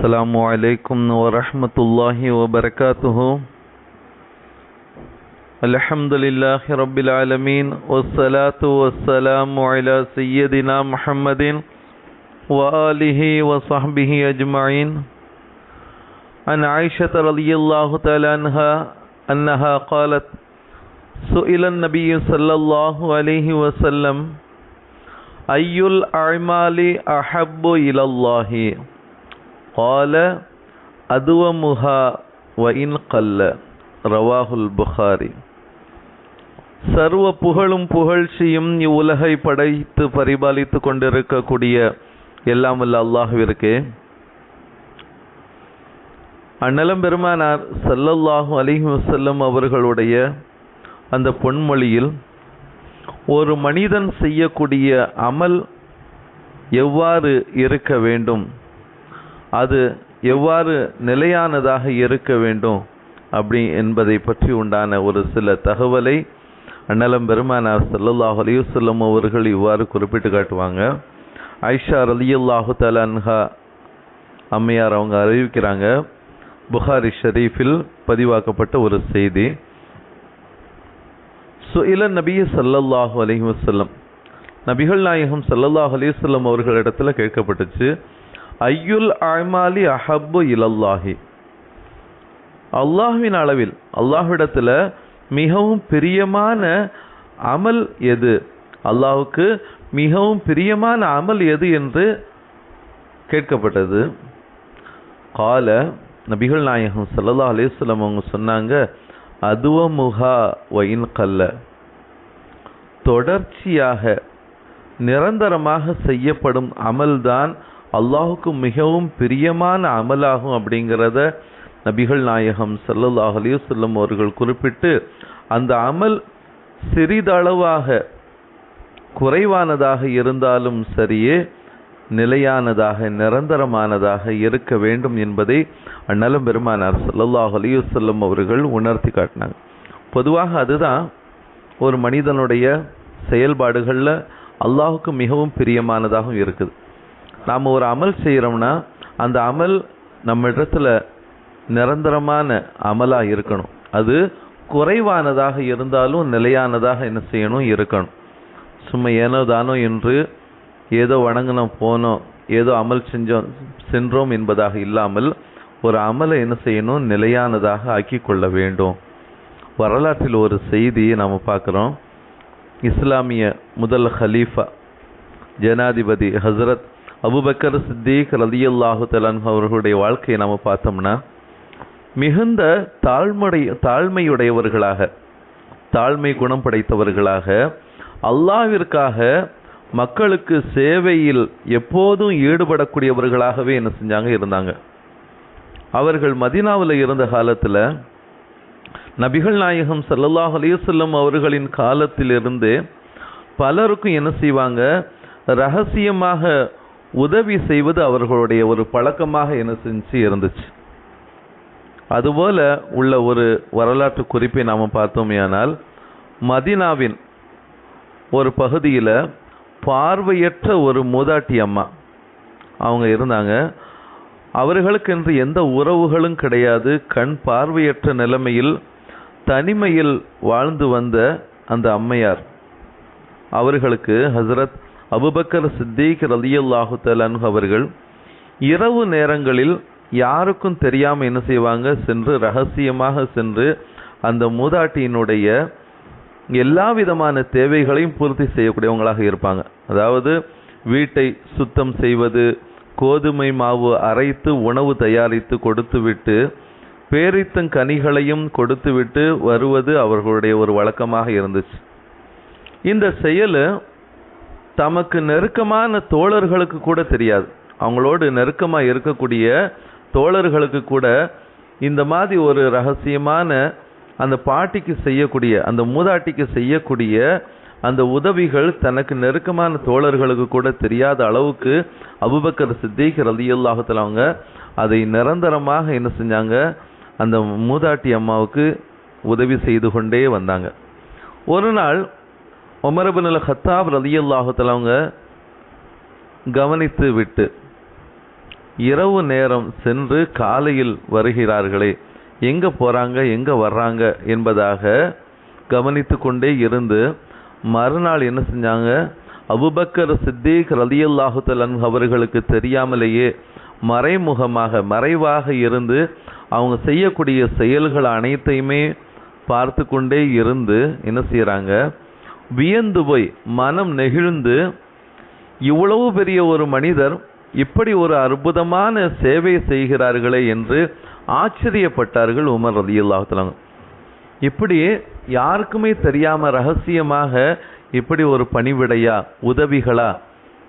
السلام عليكم ورحمة الله وبركاته. الحمد لله رب العالمين والصلاة والسلام على سيدنا محمد وآله وصحبه أجمعين. عن عائشة رضي الله تعالى عنها أنها قالت سئل النبي صلى الله عليه وسلم أي الأعمال أحب إلى الله؟ கால அதுவமுஹா வயின் கல்ல ரவாஹுல் புகாரி சர்வ புகழும் புகழ்ச்சியும் இவ்வுலகை படைத்து பரிபாலித்து கொண்டிருக்கக்கூடிய எல்லாம் அல்ல அல்லாஹுவிற்கே. அண்ணலம் பெருமானார் சல்லல்லாஹு அலிஹி வசல்லம் அவர்களுடைய அந்த பொன்மொழியில் ஒரு மனிதன் செய்யக்கூடிய அமல் எவ்வாறு இருக்க வேண்டும்? அது எவ்வாறு நிலையானதாக இருக்க வேண்டும் அப்படி என்பதை பற்றி உண்டான ஒரு சில தகவலை அண்ணலம் பெருமானார் சல்லல்லாஹ் அலிவசல்லம் அவர்கள் இவ்வாறு குறிப்பிட்டு காட்டுவாங்க. ஐஷா ரலியல்லாஹு தலன்ஹா அம்மையார் அவங்க அறிவிக்கிறாங்க. புகாரி ஷரீஃபில் பதிவாக்கப்பட்ட ஒரு செய்தி. சுயில நபிய சல்லல்லாஹு அலஹி வசல்லம் நபிகள் நாயகம் சல்லல்லாஹ் அலிவசல்லம் அவர்களிடத்தில் கேட்கப்பட்டுச்சு. ஐயுல் அமாலி அஹப்பு இலல்லாஹி. அல்லாஹுவின் அளவில் அல்லாஹ்விடத்தில் மிகவும் பிரியமான அமல் எது? அல்லாஹுக்கு மிகவும் பிரியமான அமல் எது என்று கேட்கப்பட்டது. கால நபிகள் நாயகம் சல்லா அலிஸ்லம் அவங்க சொன்னாங்க அதுவமுகா ஒயின் கல்ல. தொடர்ச்சியாக நிரந்தரமாக செய்யப்படும் அமல்தான் அல்லாஹுக்கு மிகவும் பிரியமான அமலாகும் அப்படிங்கிறத நபிகள் நாயகம் சல்லல்லாஹ் அலிவசல்லம் அவர்கள் குறிப்பிட்டு அந்த அமல் சிறிதளவாக குறைவானதாக இருந்தாலும் சரியே நிலையானதாக நிரந்தரமானதாக இருக்க வேண்டும் என்பதை அந்நலம் பெருமானார் சல்லல்லாஹ் அலிவசல்லம் அவர்கள் உணர்த்தி காட்டினாங்க. பொதுவாக அதுதான் ஒரு மனிதனுடைய செயல்பாடுகளில் அல்லாஹுக்கு மிகவும் பிரியமானதாகவும் இருக்குது. நாம் ஒரு அமல் செய்கிறோம்னா அந்த அமல் நம்ம இடத்துல நிரந்தரமான அமலாக இருக்கணும். அது குறைவானதாக இருந்தாலும் நிலையானதாக என்ன செய்யணும்? இருக்கணும். சும்மா ஏனோ தானோ என்று ஏதோ வணங்கினோம் போனோம் ஏதோ அமல் செஞ்சோம் சென்றோம் என்பதாக இல்லாமல் ஒரு அமலை என்ன செய்யணும்? நிலையானதாக ஆக்கி கொள்ள வேண்டும். வரலாற்றில் ஒரு செய்தியை நாம் பார்க்குறோம். இஸ்லாமிய முதல் ஹலீஃபா ஜனாதிபதி ஹசரத் அபுபக்கர் சித்திக் ரலியல்லாஹு தலன் அவர்களுடைய வாழ்க்கையை நாம் பார்த்தோம்னா மிகுந்த தாழ்மடை தாழ்மையுடையவர்களாக தாழ்மை குணம் படைத்தவர்களாக அல்லாவிற்காக மக்களுக்கு சேவையில் எப்போதும் ஈடுபடக்கூடியவர்களாகவே என்ன செஞ்சாங்க இருந்தாங்க. அவர்கள் மதினாவில் இருந்த காலத்தில் நபிகள் நாயகம் சல்லல்லாஹ் அலையுசல்லம் அவர்களின் காலத்திலிருந்து பலருக்கும் என்ன செய்வாங்க ரகசியமாக உதவி செய்வது அவர்களுடைய ஒரு பழக்கமாக என்ன செஞ்சு இருந்துச்சு. அதுபோல உள்ள ஒரு வரலாற்று குறிப்பை நாம் பார்த்தோமேயானால் மதினாவின் ஒரு பகுதியில் பார்வையற்ற ஒரு மூதாட்டி அம்மா அவங்க இருந்தாங்க. அவர்களுக்கென்று எந்த உறவுகளும் கிடையாது. கண் பார்வையற்ற நிலைமையில் தனிமையில் வாழ்ந்து வந்த அந்த அம்மையார். அவர்களுக்கு ஹசரத் அபுபக்கர் சித்திக் ரலியல்லாஹு தலன் அவர்கள் இரவு நேரங்களில் யாருக்கும் தெரியாமல் என்ன செய்வாங்க? சென்று ரகசியமாக சென்று அந்த மூதாட்டியினுடைய எல்லா விதமான தேவைகளையும் பூர்த்தி செய்யக்கூடியவங்களாக இருப்பாங்க. அதாவது வீட்டை சுத்தம் செய்வது கோதுமை மாவு அரைத்து உணவு தயாரித்து கொடுத்துவிட்டு பேரித்தங் கனிகளையும் கொடுத்துவிட்டு வருவது அவர்களுடைய ஒரு வழக்கமாக இருந்துச்சு. இந்த செயல் தமக்கு நெருக்கமான தோழர்களுக்கு கூட தெரியாது. அவங்களோடு நெருக்கமாக இருக்கக்கூடிய தோழர்களுக்கு கூட இந்த மாதிரி ஒரு ரகசியமான அந்த பாட்டிக்கு செய்யக்கூடிய அந்த மூதாட்டிக்கு செய்யக்கூடிய அந்த உதவிகள் தனக்கு நெருக்கமான தோழர்களுக்கு கூட தெரியாத அளவுக்கு அபுபக்கர் சித்திக் ரலியல்லாஹத்தில் அவங்க அதை நிரந்தரமாக என்ன செஞ்சாங்க? அந்த மூதாட்டி அம்மாவுக்கு உதவி செய்து கொண்டே வந்தாங்க. ஒரு நாள் உமரபின் ஹத்தாப் ரலியல்லாஹத்தில் அவங்க கவனித்து விட்டு இரவு நேரம் சென்று காலையில் வருகிறார்களே எங்கே போகிறாங்க எங்கே வர்றாங்க என்பதாக கவனித்து கொண்டே இருந்து மறுநாள் என்ன செஞ்சாங்க? அபுபக்கர் சித்திக் ரலியல்லாஹு அன் அவர்களுக்கு தெரியாமலேயே மறைமுகமாக மறைவாக இருந்து அவங்க செய்யக்கூடிய செயல்கள் அனைத்தையுமே பார்த்து கொண்டே இருந்து என்ன செய்கிறாங்க வியந்து போய் மனம் நெகிழ்ந்து இவ்வளவு பெரிய ஒரு மனிதர் இப்படி ஒரு அற்புதமான சேவை செய்கிறார்களே என்று ஆச்சரியப்பட்டார்கள் உமர் ரலியல்லாஹு தஆலா இப்படி யாருக்குமே தெரியாமல் ரகசியமாக இப்படி ஒரு பணிவிடையா உதவிகளா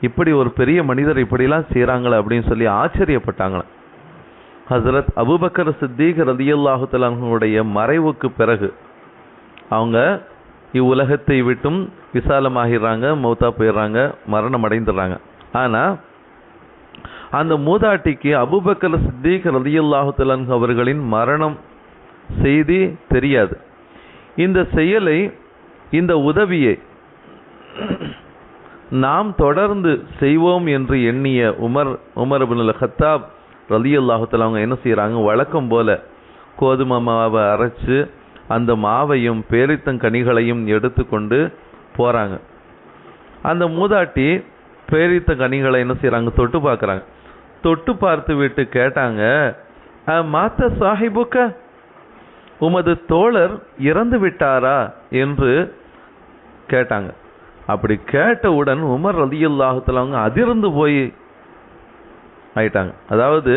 இப்படி ஒரு பெரிய மனிதர் இப்படிலாம் செய்கிறாங்களே அப்படின்னு சொல்லி ஆச்சரியப்பட்டாங்களாம். ஹசரத் அபுபக்கர் சித்தீக் ரலியல்லாஹு மறைவுக்கு பிறகு அவங்க இவ்வுலகத்தை விட்டும் விசாலமாகிறாங்க மௌத்தா போயிடுறாங்க மரணம் அடைந்துடுறாங்க. ஆனா அந்த மூதாட்டிக்கு அபுபக்கர் சித்தீக் ரதியுல்லாஹுத்தலன் அவர்களின் மரணம் செய்தி தெரியாது. இந்த செயலை இந்த உதவியை நாம் தொடர்ந்து செய்வோம் என்று எண்ணிய உமர் உமர் அபுல் ஹத்தாப் ரலியல்லாஹு அவங்க என்ன செய்கிறாங்க வழக்கம் போல கோதுமை மாவை அரைச்சு அந்த மாவையும் பேரித்தங்கனிகளையும் எடுத்துக்கொண்டு போகிறாங்க அந்த மூதாட்டி பேரித்த கனிகளை என்ன செய்கிறாங்க தொட்டு பார்க்குறாங்க. தொட்டு பார்த்து விட்டு கேட்டாங்க மாத்த சாஹிபுக்க உமது தோழர் இறந்து விட்டாரா? என்று கேட்டாங்க. அப்படி கேட்டவுடன் உமர் ரதியுல்லாஹத்தில் அவங்க அதிர்ந்து போய் ஆயிட்டாங்க. அதாவது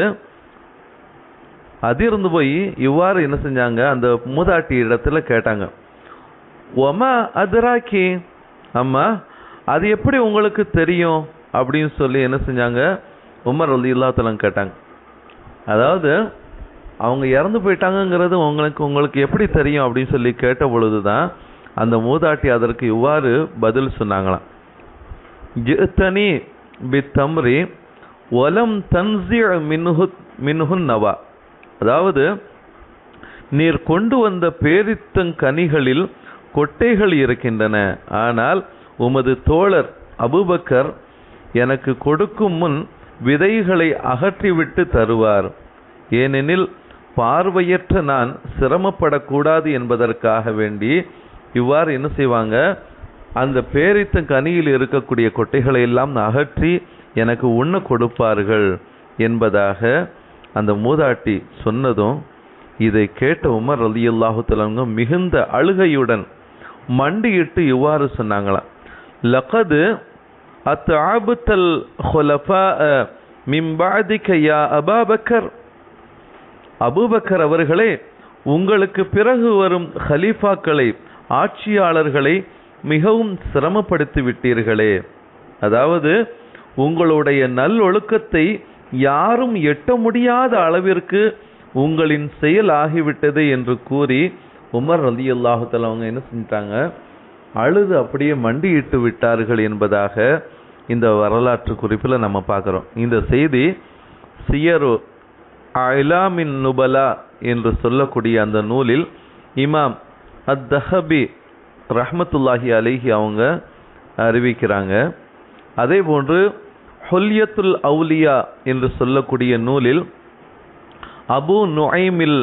அதிர்ந்து போய் இவ்வாறு என்ன செஞ்சாங்க? அந்த மூதாட்டி இடத்துல கேட்டாங்க. ஒமா அதிராக்கி? அம்மா அது எப்படி உங்களுக்கு தெரியும்? அப்படின்னு சொல்லி என்ன செஞ்சாங்க? உமர் ரலியல்லாஹு தஆலா கேட்டாங்க. அதாவது அவங்க இறந்து போயிட்டாங்கங்கிறது உங்களுக்கு உங்களுக்கு எப்படி தெரியும் அப்படின்னு சொல்லி கேட்ட பொழுதுதான் அந்த மூதாட்டி அதற்கு இவ்வாறு பதில் சொன்னாங்களாம். ஜித்தனி பித்தம்ரி ஒலம் தன்சிய மின்ஹு மின்ஹுன் நவா. அதாவது நீர் கொண்டு வந்த பேரித்தங்கனிகளில் கொட்டைகள் இருக்கின்றன. ஆனால் உமது தோழர் அபூபக்கர் எனக்கு கொடுக்கும் முன் விதைகளை அகற்றிவிட்டு தருவார். ஏனெனில் பார்வையற்ற நான் சிரமப்படக்கூடாது என்பதற்காக வேண்டி இவ்வாறு என்ன செய்வாங்க? அந்த பேரித்த கனியில் இருக்கக்கூடிய கொட்டைகளை எல்லாம் அகற்றி எனக்கு உண்ண கொடுப்பார்கள் என்பதாக அந்த மூதாட்டி சொன்னதும் இதை கேட்ட உமர் அலி தஆலா மிகுந்த அழுகையுடன் மண்டியிட்டு இவ்வாறு சொன்னாங்களாம். லகது அத் ஆபுத்தல் மின் மிம்பாதிக்கையா அபாபக்கர். அபூபக்கர் அவர்களே உங்களுக்கு பிறகு வரும் ஹலீஃபாக்களை ஆட்சியாளர்களை மிகவும் சிரமப்படுத்தி விட்டீர்களே. அதாவது உங்களுடைய நல்லொழுக்கத்தை யாரும் எட்ட முடியாத அளவிற்கு உங்களின் செயல் ஆகிவிட்டது என்று கூறி உமர் ரலியல்லாஹு அல்லாஹுத்தல் அவங்க என்ன செஞ்சிட்டாங்க? அழுது அப்படியே மண்டியிட்டு விட்டார்கள் என்பதாக இந்த வரலாற்று குறிப்பில் நம்ம பார்க்குறோம். இந்த செய்தி சியரு அலாமின் நுபலா என்று சொல்லக்கூடிய அந்த நூலில் இமாம் அத்தஹபி ரஹ்மத்துல்லாஹி அலிஹி அவங்க அறிவிக்கிறாங்க. அதே போன்று ஹொல்யத்துல் அவுலியா என்று சொல்லக்கூடிய நூலில் அபு நுஐமில்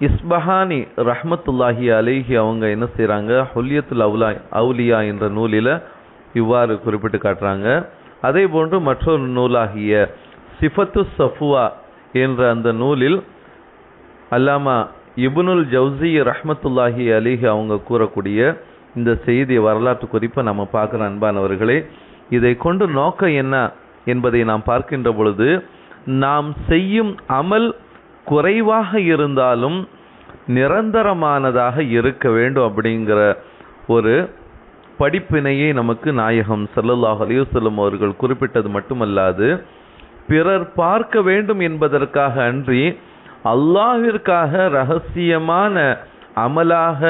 இஸ்பஹானி ரஹ்மத்துல்லாஹி அலைஹி அவங்க என்ன செய்கிறாங்க ஹொல்யத்துல் அவுலா அவுலியா என்ற நூலில் இவ்வாறு குறிப்பிட்டு காட்டுறாங்க. அதே போன்று மற்றொரு நூலாகிய சிஃபத்து சஃபுவா என்ற அந்த நூலில் அல்லாமா இபுனுல் ஜவுசி ரஹ்மத்துல்லாஹி அலிஹி அவங்க கூறக்கூடிய இந்த செய்தி வரலாற்று குறிப்பை நம்ம பார்க்குற அன்பானவர்களே இதை கொண்டு நோக்கம் என்ன என்பதை நாம் பார்க்கின்ற பொழுது நாம் செய்யும் அமல் குறைவாக இருந்தாலும் நிரந்தரமானதாக இருக்க வேண்டும் அப்படிங்கிற ஒரு படிப்பினையை நமக்கு நாயகம் ஸல்லல்லாஹு அலைஹி அவர்கள் குறிப்பிட்டது மட்டுமல்லாது பிறர் பார்க்க வேண்டும் என்பதற்காக அன்றி அல்லாவிற்காக ரகசியமான அமலாக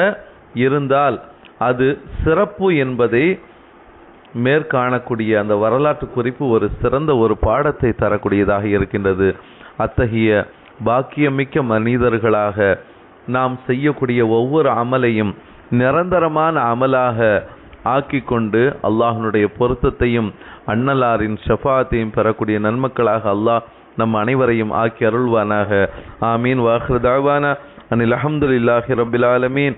இருந்தால் அது சிறப்பு என்பதை மேற்காணக்கூடிய அந்த வரலாற்று குறிப்பு ஒரு சிறந்த ஒரு பாடத்தை தரக்கூடியதாக இருக்கின்றது. அத்தகைய பாக்கியமிக்க மனிதர்களாக நாம் செய்யக்கூடிய ஒவ்வொரு அமலையும் நிரந்தரமான அமலாக ஆக்கி கொண்டு அல்லாஹனுடைய பொருத்தத்தையும் அன்னலாரின் ஷஃபாத்தையும் பெறக்கூடிய நன்மக்களாக அல்லாஹ் நம் அனைவரையும் ஆக்கி அருள்வானாக. ஆமீன். வாஹ்ருதாவான அனில் அஹமதுல்லாஹி ரபில் ஆலமீன்.